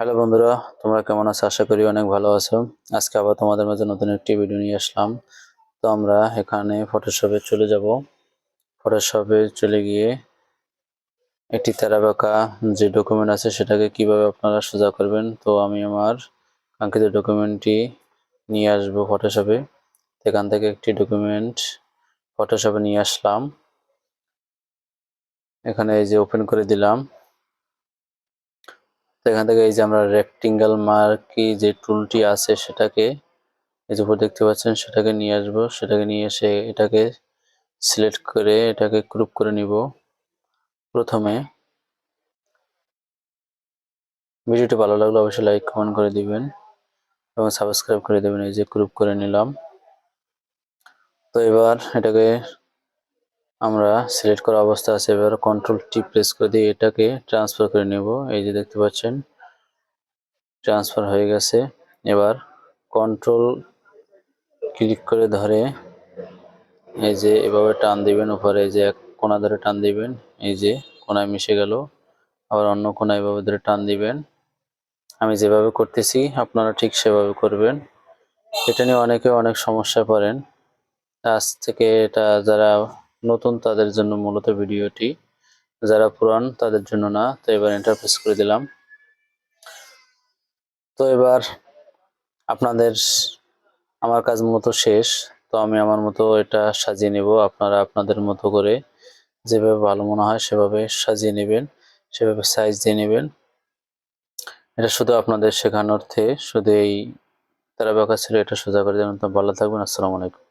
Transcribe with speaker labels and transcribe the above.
Speaker 1: Hello বন্ধুরা, তোমরা কেমন আছো? আশা করি অনেক ভালো আছো। আজকে আবার তোমাদের মাঝে নতুন একটি ভিডিও নিয়ে আসলাম। তো আমরা এখানে ফটোশপে চলে যাব। ফটোশপে চলে গিয়ে একটি তেরাবাঁকা যে ডকুমেন্ট আছে, সেটাকে কীভাবে আপনারা সোজা করবেন? তো আমি আমার কাঙ্ক্ষিত ডকুমেন্টটি নিয়ে আসব ফটোশপে সেখান থেকে একটি ডকুমেন্ট ফটোশপে নিয়ে আসলাম। এখানে এই যে ওপেন করে দিলাম। এখান থেকে এই যে আমরা রেক্টিঙ্গেল মার্কি যে টুলটি আছে সেটাকে এই যে উপর দেখতে পাচ্ছেন সেটাকে নিয়ে আসব। সেটাকে নিয়ে এসে এটাকে সিলেক্ট করে এটাকে গ্রুপ করে নিব প্রথমে। ভিডিওটি ভালো লাগলে অবশ্যই লাইক কমেন্ট করে দিবেন এবং সাবস্ক্রাইব করে দেবেন। এই যে গ্রুপ করে নিলাম। তো এবার এটাকে আমরা সিলেক্ট করা অবস্থা আছে, এবার কন্ট্রোল টি প্রেস করে দিয়ে এটাকে ট্রান্সফার করে নেব। এই যে দেখতে পাচ্ছেন ট্রান্সফার হয়ে গেছে। এবার কন্ট্রোল ক্লিক করে ধরে, এই যে এভাবে টান দিবেন, উপরে এই যে এক কোনা ধরে টান দিবেন, এই যে কোনায় মিশে গেল। আবার অন্য কোনায় এভাবে ধরে টান দিবেন। আমি যেভাবে করতেছি, আপনারা ঠিক সেভাবে করবেন। এটা নিয়ে অনেকে অনেক সমস্যায় পড়েন। আজ থেকে এটা যারা নতুন তাদের জন্য মূলত ভিডিওটি। যারা পুরান, তাদের জন্য না, তো এবার ইন্টারফেস করে দিলাম। তো এবার আপনাদের আমার কাজ মূলত শেষ। তো আমি আমার মতো এটা সাজিয়ে নেব। আপনারা আপনাদের মতো করে যেভাবে ভালো মনে হয় সেভাবে সাজিয়ে নেবেন, সেভাবে সাইজ দিয়ে নেবেন। এটা শুধু আপনাদের শেখানোর্থে শুধু এই তারা বেকার ছিল, এটা সোজা করে তো ভালো থাকবেন, আসসালামু আলাইকুম।